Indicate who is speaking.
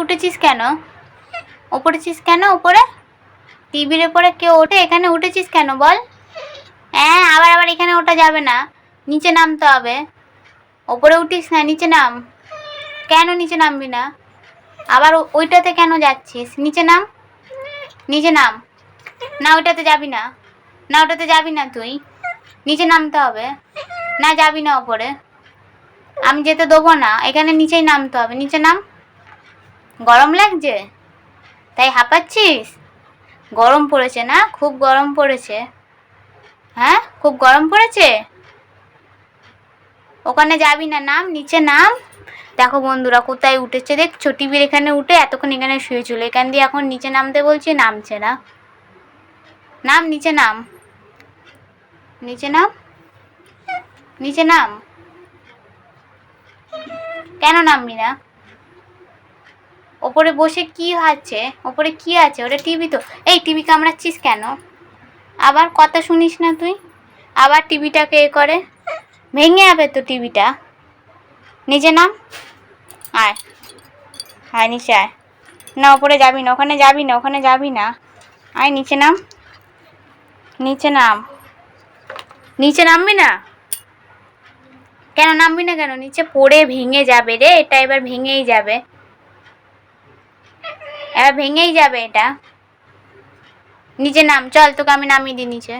Speaker 1: উঠেছিস কেন? ওপরেছিস কেন ওপরে টিভির ওপরে কেউ ওঠে? এখানে উঠেছিস কেন বল? হ্যাঁ আবার আবার এখানে ওটা যাবে না। নিচে নামতে হবে। ওপরে উঠিস না, নিচে নাম। কেন নিচে নামবি না? আবার ওইটাতে কেন যাচ্ছিস? নিচে নাম। নিচে নাম। না, ওইটাতে যাবি না। না, ওটাতে যাবি না তুই। নিচে নামতে হবে। না, যাবি না ওপরে আমি যেতে দেবো না। এখানে নিচেই নামতে হবে। নিচে নাম। গরম লাগছে? তাই হাঁপাচ্ছিস? গরম পড়েছে না? খুব গরম পড়েছে। হ্যাঁ? খুব গরম পড়েছে? ওখানে যাবি না? নাম, নিচে নাম। দেখো বন্ধুরা, কোথায় উঠেছে দেখছ? টিভির এখানে উঠে এতক্ষণ এখানে শুয়েছিল এখান দিয়ে এখন নিচে নামতে বলছি, নামছে না। নাম, নিচে নাম। নিচে নাম? নিচে নাম? কেন নামবি না? ওপরে বসে কি আছে? ওপরে কি আছে? ওটা টিভি তো। এই টিভি কামড়াচ্ছিস কেন? আবার কথা শুনিস না তুই? আবার টিভিটাকে এ করে। ভেঙে যাবে তো টিভিটা নিচে নাম? আয়। আয়, নিচে আয়। না, ওপরে যাবি না। ওখানে যাবি না, ওখানে যাবি না। আয়, নিচে নাম? নিচে নাম। নিচে নামবি না? কেন নামবি না কেন? নিচে পড়ে ভেঙে যাবে রে। এটা এবার ভেঙেই যাবে। এবার ভেঙেই যাবে এটা। নিচে নাম চল তোকে আমি নামিয়ে দিই নিচে।